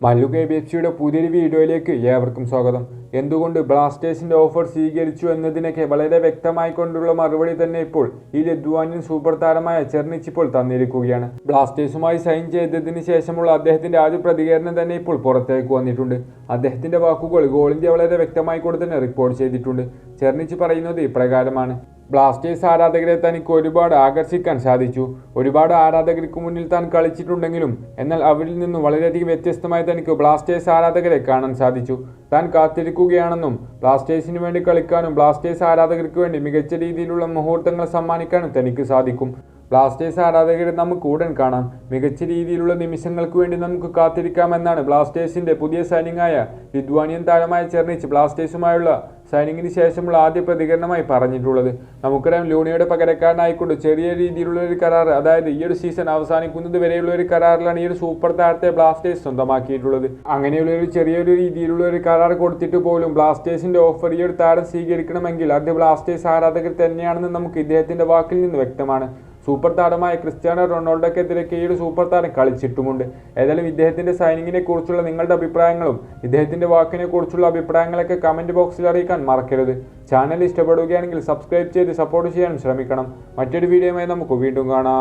Mallu K. B. F സിയുടെ പുതിയൊരു വീഡിയോയിലേക്ക് ഏവർക്കും സ്വാഗതം. എന്തുകൊണ്ട് ബ്ലാസ്റ്റേഴ്സിന്റെ ഓഫർ സ്വീകരിച്ചു എന്നതിനൊക്കെ വളരെ വ്യക്തമായി കൊണ്ടുള്ള മറുപടി തന്നെ ഇപ്പോൾ ഈ ലദ്വാനിയൻ സൂപ്പർ താരമായ ചെർണിച്ച് ഇപ്പോൾ തന്നിരിക്കുകയാണ്. ബ്ലാസ്റ്റേഴ്സുമായി സൈൻ ചെയ്തതിന് ശേഷമുള്ള അദ്ദേഹത്തിന്റെ ആദ്യ പ്രതികരണം തന്നെ ഇപ്പോൾ പുറത്തേക്ക് വന്നിട്ടുണ്ട്. അദ്ദേഹത്തിന്റെ വാക്കുകൾ ഗോളിന്റെ വളരെ വ്യക്തമായി കൂടെ തന്നെ റിപ്പോർട്ട് ചെയ്തിട്ടുണ്ട്. ചെർണിച്ച് പറയുന്നത് ഇപ്രകാരമാണ്. ബ്ലാസ്റ്റേഴ്സ് ആരാധകരെ തനിക്ക് ഒരുപാട് ആകർഷിക്കാൻ സാധിച്ചു. ഒരുപാട് ആരാധകർക്ക് മുന്നിൽ താൻ കളിച്ചിട്ടുണ്ടെങ്കിലും എന്നാൽ അവരിൽ നിന്നും വളരെയധികം വ്യത്യസ്തമായി തനിക്ക് ബ്ലാസ്റ്റേഴ്സ് ആരാധകരെ കാണാൻ സാധിച്ചു. താൻ കാത്തിരിക്കുകയാണെന്നും ബ്ലാസ്റ്റേഴ്സിന് വേണ്ടി കളിക്കാനും ബ്ലാസ്റ്റേഴ്സ് ആരാധകർക്ക് വേണ്ടി മികച്ച രീതിയിലുള്ള മുഹൂർത്തങ്ങൾ സമ്മാനിക്കാനും തനിക്ക് സാധിക്കും. ബ്ലാസ്റ്റേഴ്സ് ആരാധകരെ നമുക്ക് ഉടൻ കാണാം. മികച്ച രീതിയിലുള്ള നിമിഷങ്ങൾക്ക് വേണ്ടി നമുക്ക് കാത്തിരിക്കാമെന്നാണ് ബ്ലാസ്റ്റേഴ്സിന്റെ പുതിയ സൈനിങ്ങായ ലിദ്വാനിയൻ താരമായ ചെർണിച്ച് ബ്ലാസ്റ്റേഴ്സുമായുള്ള സൈനിങ്ങിന് ശേഷമുള്ള ആദ്യ പ്രതികരണമായി പറഞ്ഞിട്ടുള്ളത്. നമുക്കറിയാം ലൂണിയുടെ പകരക്കാരനായിക്കൊണ്ട് ചെറിയ രീതിയിലുള്ള ഒരു കരാർ അതായത് ഈ ഒരു സീസൺ അവസാനിക്കുന്നത് വരെയുള്ള ഒരു കരാറിലാണ് ഈ ഒരു സൂപ്പർ താരത്തെ ബ്ലാസ്റ്റേഴ്സ് സ്വന്തമാക്കിയിട്ടുള്ളത്. അങ്ങനെയുള്ള ഒരു ചെറിയൊരു രീതിയിലുള്ള ഒരു കരാർ കൊടുത്തിട്ട് പോലും ബ്ലാസ്റ്റേഴ്സിന്റെ ഓഫർ ഈ ഒരു താരം സ്വീകരിക്കണമെങ്കിൽ അത് ബ്ലാസ്റ്റേഴ്സ് ആരാധകർ തന്നെയാണെന്ന് നമുക്ക് ഇദ്ദേഹത്തിന്റെ വാക്കിൽ നിന്ന് വ്യക്തമാണ്. സൂപ്പർ താരമായ ക്രിസ്ത്യാനോ റൊണാൾഡോക്കെതിരെ ഒരു സൂപ്പർ താരം കളിച്ചിട്ടുമുണ്ട്. ഏതായാലും ഇദ്ദേഹത്തിന്റെ സൈനിങ്ങിനെ കുറിച്ചുള്ള നിങ്ങളുടെ അഭിപ്രായങ്ങളും ഇദ്ദേഹത്തിന്റെ വാക്കിനെ കുറിച്ചുള്ള അഭിപ്രായങ്ങളൊക്കെ കമന്റ് ബോക്സിൽ അറിയിക്കാൻ മറക്കരുത്. ചാനൽ ഇഷ്ടപ്പെടുകയാണെങ്കിൽ സബ്സ്ക്രൈബ് ചെയ്ത് സപ്പോർട്ട് ചെയ്യാൻ ശ്രമിക്കണം. മറ്റൊരു വീഡിയോയുമായി നമുക്ക് വീണ്ടും കാണാം.